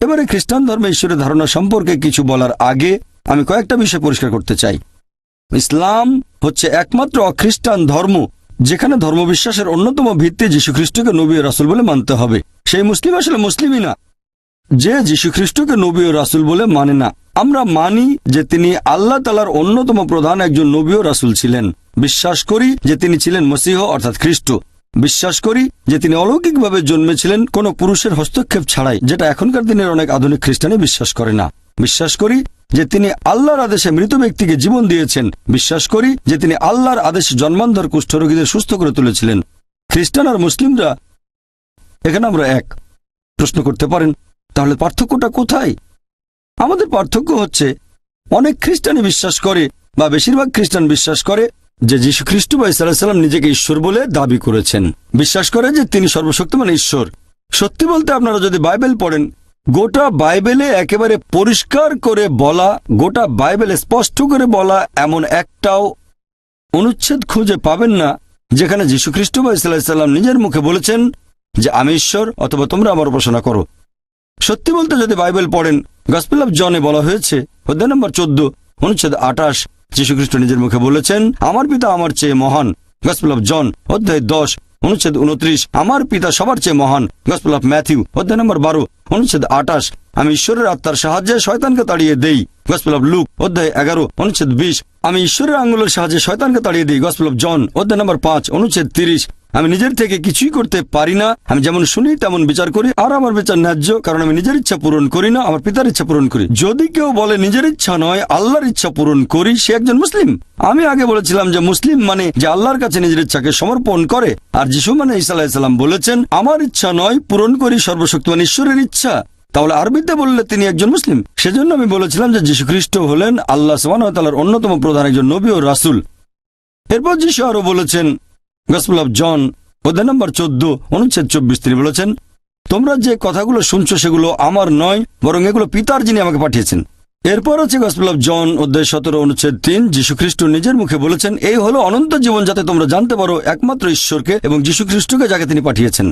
এবারে খ্রিস্টান ধর্মে ঈশ্বরের ধারণা সম্পর্কে কিছু বলার আগে আমি কয়েকটা বিষয় পরিষ্কার করতে চাই। ইসলাম হচ্ছে একমাত্র অখ্রিস্টান ধর্ম যেখানে ধর্মবিশ্বাসের অন্যতম ভিত্তি যীশু খ্রিস্টকে নবী রাসুল বলে মানতে হবে। সেই মুসলিম আসলে মুসলিমই না। যে যীশু খ্রিস্টকে নবী ও রাসুল বলে মানে না। আমরা মানি যে তিনি আল্লাহ তালার অন্যতম প্রধান একজন নবী ও রাসুল ছিলেন। বিশ্বাস করি যে তিনি ছিলেন মসিহ অর্থাৎ খ্রিস্ট। বিশ্বাস করি যে তিনি অলৌকিকভাবে জন্মেছিলেন কোনো পুরুষের হস্তক্ষেপ ছাড়াই, যেটা এখনকার দিনের অনেক আধুনিক খ্রিস্টানে বিশ্বাস করে না। বিশ্বাস করি যে তিনি আল্লাহর আদেশে মৃত ব্যক্তিকে জীবন দিয়েছেন। বিশ্বাস করি যে তিনি আল্লাহর আদেশে জন্মান্ধর কুষ্ঠরোগীদের সুস্থ করে তুলেছিলেন। খ্রিস্টান আর মুসলিমরা এখানে আমরা এক। প্রশ্ন করতে পারেন, তাহলে পার্থক্যটা কোথায়? আমাদের পার্থক্য হচ্ছে, অনেক খ্রিস্টানই বিশ্বাস করে বা বেশিরভাগ খ্রিস্টান বিশ্বাস করে যে যীশু খ্রিস্ট বা ইসাল্লাম নিজেকে ঈশ্বর বলে দাবি করেছেন। বিশ্বাস করে যে তিনি সর্বশক্তিমান ঈশ্বর। সত্যি বলতে আপনারা যদি বাইবেল পড়েন, গোটা বাইবেলে একেবারে পরিষ্কার করে বলা, গোটা বাইবেলে স্পষ্ট করে বলা এমন একটাও অনুচ্ছেদ খুঁজে পাবেন না, যেখানে যীশু খ্রিস্ট বা ইসাল্লাম নিজের মুখে বলেছেন যে, আমি ঈশ্বর, অথবা তোমরা আমার উপাসনা করো। সত্যি বলতে যদি বাইবেল পড়েন, গসপেল অফ জনে বলা হয়েছে, অধ্যায় নম্বর চোদ্দ, অনুচ্ছেদ আঠাশ যীশুখ্রিস্ট নিজের মুখে বলেছেন, আমার পিতা আমার চেয়ে মহান। গসপেল অফ জন অধ্যায় দশ, অনুচ্ছেদ উনত্রিশ আমার পিতা সবার চেয়ে মহান। গসপেল অফ ম্যাথিউ অধ্যায় নম্বর বারো, অনুচ্ছেদ আঠাশ, আমি ঈশ্বরের আত্মার সাহায্যে শয়তানকে তাড়িয়ে দেই। গসপেল অফ লুক অধ্যায় এগারো, অনুচ্ছেদ বিশ, আমি ঈশ্বরের আঙ্গুলের সাহায্যে শয়তানকে তাড়িয়ে দিই। গসপেল অফ জন অধ্যায় নম্বর পাঁচ, অনুচ্ছেদ তিরিশ আমি নিজের থেকে কিছুই করতে পারি না। আমি যেমন শুনি, তেমন বিচার করি। আর আমার বিচার ন্যায্য, কারণ আমি নিজের ইচ্ছা পূরণ করি না, আমার পিতার ইচ্ছা পূরণ করি। যদি কেউ বলে নিজের ইচ্ছা নয়, আল্লাহর ইচ্ছা পূরণ করি, সে একজন মুসলিম। আমি আগে বলেছিলাম যে মুসলিম মানে যে আল্লাহর কাছে নিজের ইচ্ছাকে সমর্পণ করে। আর যিশু মানে ইসা আলাহিসাল্লাম বলেছেন, আমার ইচ্ছা নয়, পূরণ করি সর্বশক্তিমান ঈশ্বরের ইচ্ছা। তাহলে আরবিতে বললে তিনি একজন মুসলিম। সেজন্য আমি বলেছিলাম যে যীশু খ্রিস্ট হলেন আল্লাহ সুবাহতালার অন্যতম প্রধান একজন নবী ও রাসুল। এরপর যিশু আরও বলেছেন গসপুল জন, অধ্যায় নম্বর চোদ্দ, অনুচ্ছেদ চব্বিশ, তিনি বলেছেন, তোমরা যে কথাগুলো শুনছো সেগুলো আমার নয়, বরং এগুলো পিতার যিনি আমাকে পাঠিয়েছেন। এরপর হচ্ছে গসপুল জন, অধ্যায় সতেরো, অনুচ্ছেদ তিন যীশু খ্রিস্ট নিজের মুখে বলেছেন, এই হলো অনন্ত জীবন যাতে তোমরা জানতে পারো একমাত্র ঈশ্বরকে এবং যীশু খ্রিস্টকে যাকে তিনি পাঠিয়েছেন।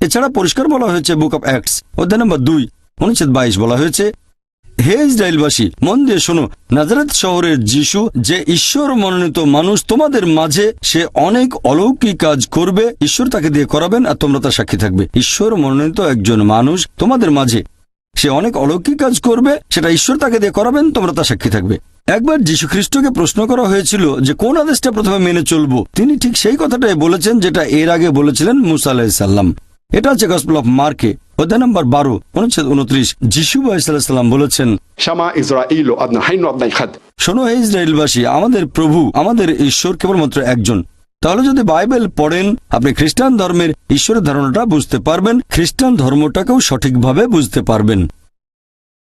এছাড়া পরিষ্কার বলা হয়েছে বুক অব অ্যাক্টস, অধ্যায় নম্বর দুই, অনুচ্ছেদ বাইশ বলা হয়েছে হে ইসরায়েলবাসী, মন দিয়ে শোনো, নাজারেত শহরের যিশু যে ঈশ্বর মনোনীত মানুষ তোমাদের মাঝে, সে অনেক অলৌকিক কাজ করবে, ঈশ্বর তাকে দিয়ে করাবেন আর তোমরা তার সাক্ষী থাকবে। ঈশ্বর মনোনীত একজন মানুষ তোমাদের মাঝে, সে অনেক অলৌকিক কাজ করবে, সেটা ঈশ্বর তাকে দিয়ে করাবেন, তোমরা তার সাক্ষী থাকবে। একবার যীশু খ্রিস্টকে প্রশ্ন করা হয়েছিল যে কোন আদেশটা প্রথমে মেনে চলবো, তিনি ঠিক সেই কথাটাই বলেছেন যেটা এর আগে বলেছিলেন মুসা আলাহিসাল্লাম এটা হচ্ছে গসপল অফ মার্কে অধ্যায় নম্বর বারো অনুচ্ছেদ উনত্রিশ যিশু বলেছেন শামা ইসরাইল শোনো আমাদের প্রভু আমাদের ঈশ্বর কেবলমাত্র একজন। তাহলে যদি বাইবেল পড়েন আপনি খ্রিস্টান ধর্মের ঈশ্বরের ধারণাটা বুঝতে পারবেন খ্রিস্টান ধর্মটাকেও সঠিকভাবে বুঝতে পারবেন।